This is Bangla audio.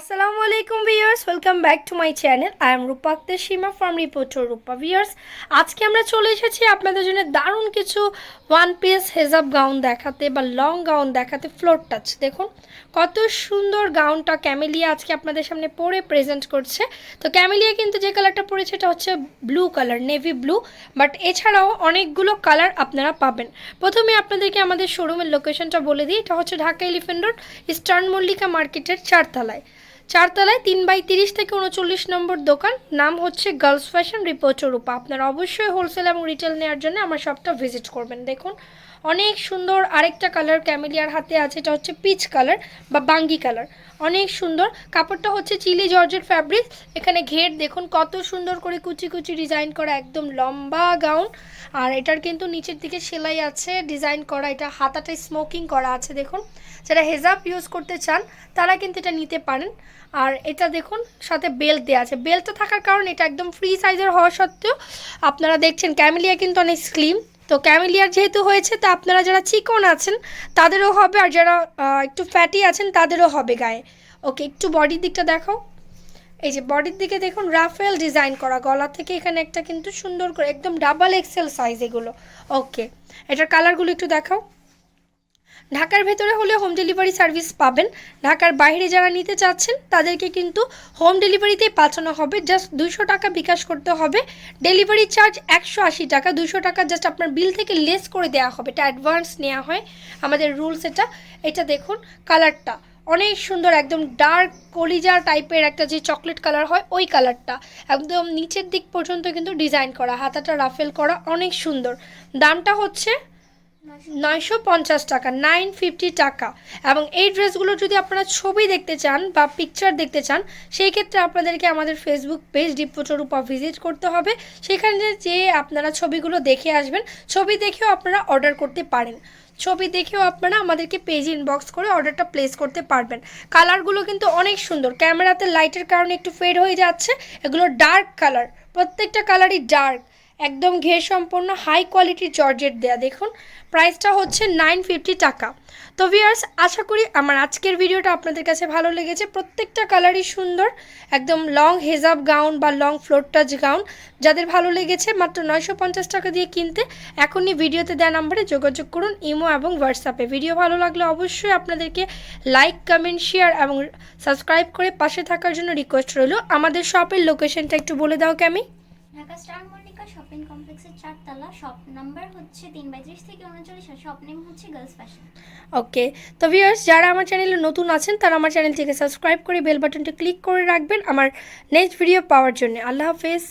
আসসালামু আলাইকুম viewers, welcome back to my channel. I am Rupa Akter, Sima from reporter Rupa viewers. আজকে আমরা চলে এসেছি আপনাদের জন্য দারুণ কিছু ওয়ান পিস হেজাব গাউন দেখাতে বা লং গাউন দেখাতে ফ্লোর টাচ দেখুন, কত সুন্দর গাউনটা ক্যামেলিয়া আজকে আপনাদের সামনে পরে প্রেজেন্ট করছে। তো ক্যামেলিয়া কিন্তু যে কালারটা পরেছে, এটা হচ্ছে blue colour navy blue but এছাড়াও অনেকগুলো কালার আপনারা পাবেন। প্রথমে আপনাদেরকে আমাদের শোরুমের লোকেশনটা বলে দিই। এটা হচ্ছে Dhaka elephant road, eastern Mallika মার্কেটের চারতলায়। চারতলায় তিন বাই তিরিশ থেকে উনচল্লিশ নম্বর দোকান। নাম হচ্ছে গার্লস ফ্যাশন রিপোর্টার রূপা আপনারা অবশ্যই হোলসেল এবং রিটেল নেওয়ার জন্য আমার শপটা ভিজিট করবেন। দেখুন অনেক সুন্দর আরেকটা কালার ক্যামেলিয়ার হাতে আছে, এটা হচ্ছে পিচ কালার বা বাঙ্গি কালার অনেক সুন্দর। কাপড়টা হচ্ছে চিলি জর্জের ফ্যাব্রিক এখানে ঘের, দেখুন কত সুন্দর করে কুচি কুচি ডিজাইন করা, একদম লম্বা গাউন আর এটার কিন্তু নিচের দিকে সেলাই আছে ডিজাইন করা, এটা হাতাটায় স্মোকিং করা আছে, দেখুন। যারা হেজাব ইউজ করতে চান, তারা কিন্তু এটা নিতে পারেন। আর এটা দেখুন, সাথে বেল্ট দেওয়া আছে। বেল্টটা থাকার কারণে এটা একদম ফ্রি সাইজের হওয়া সত্ত্বেও আপনারা দেখছেন ক্যামেলিয়া কিন্তু অনেক স্লিম তো ক্যামেলিয়ার যেহেতু হয়েছে, তো আপনারা যারা চিকন আছেন, তাদেরও হবে, আর যারা একটু ফ্যাটি আছেন, তাদেরও হবে গায়ে। ওকে, একটু বডির দিকটা দেখো এই যে বডির দিকে দেখুন, রাফেল ডিজাইন করা গলা থেকে এখানে একটা কিন্তু সুন্দর করে, একদম ডাবল এক্সেল সাইজ এগুলো। ওকে, এটার কালারগুলো একটু দেখাও। ঢাকার ভেতরে হলে হোম ডেলিভারি সার্ভিস পাবেন। ঢাকার বাইরে যারা নিতে চাচ্ছেন, তাদেরকে কিন্তু হোম ডেলিভারিতেই পাঠানো হবে। জাস্ট দুশো টাকা বিকাশ করতে হবে। ডেলিভারি চার্জ একশো আশি টাকা। দুশো টাকা জাস্ট আপনার বিল থেকে লেস করে দেওয়া হবে। এটা অ্যাডভান্স নেওয়া হয়। আমাদের রুলস এটা। এটা দেখুন কালারটা অনেক সুন্দর, একদম ডার্ক কলিজা টাইপের একটা যে চকলেট কালার হয়, ওই কালারটা একদম নিচের দিক পর্যন্ত কিন্তু ডিজাইন করা, হাতাটা রাফেল করা, অনেক সুন্দর। দামটা হচ্ছে নয়শো পঞ্চাশ টাকা নাইন ফিফটি টাকা। এবং এই ড্রেসগুলো যদি আপনারা ছবি দেখতে চান বা পিকচার দেখতে চান, সেই ক্ষেত্রে আপনাদেরকে আমাদের ফেসবুক পেজ ডিপোটরূপা ভিজিট করতে হবে। সেখানে যে আপনারা ছবিগুলো দেখে আসবেন, ছবি দেখেও আপনারা অর্ডার করতে পারেন। ছবি দেখেও আপনারা আমাদেরকে পেজ ইনবক্স করে অর্ডারটা প্লেস করতে পারবেন। কালারগুলো কিন্তু অনেক সুন্দর। ক্যামেরাতে লাইটের কারণে একটু ফেড হয়ে যাচ্ছে। এগুলো ডার্ক কালার প্রত্যেকটা কালারই ডার্ক একদম ঘের সম্পন্ন হাই কোয়ালিটির জর্জেট দেয়া। দেখুন প্রাইসটা হচ্ছে নাইন ফিফটি টাকা। তো ভিয়ার্স আশা করি আমার আজকের ভিডিওটা আপনাদের কাছে ভালো লেগেছে। প্রত্যেকটা কালারই সুন্দর, একদম লং হেজাব গাউন বা লং ফ্লোর টাচ গাউন যাদের ভালো লেগেছে, মাত্র নয়শো পঞ্চাশ টাকা দিয়ে কিনতে এখনই ভিডিওতে দেওয়া নাম্বারে যোগাযোগ করুন ইমো এবং হোয়াটসঅ্যাপে ভিডিও ভালো লাগলে অবশ্যই আপনাদেরকে লাইক কমেন্ট শেয়ার এবং সাবস্ক্রাইব করে পাশে থাকার জন্য রিকোয়েস্ট রইল। আমাদের শপের লোকেশনটা একটু বলে দাও কেমি ঢাকা স্টার মল্লিকা শপিং কমপ্লেক্সের চারতলা, শপ নাম্বার হচ্ছে তিন বাইত্রিশ থেকে উনচল্লিশ আর শপ নেম হচ্ছে গার্লস ফ্যাশন। ওকে, তো ভিউয়ার্স, যারা আমার চ্যানেলে নতুন আছেন, তারা আমার চ্যানেলটিকে সাবস্ক্রাইব করে বেল বাটনটি ক্লিক করে রাখবেন আমার নেক্সট ভিডিও পাওয়ার জন্য। আল্লাহ হাফেজ।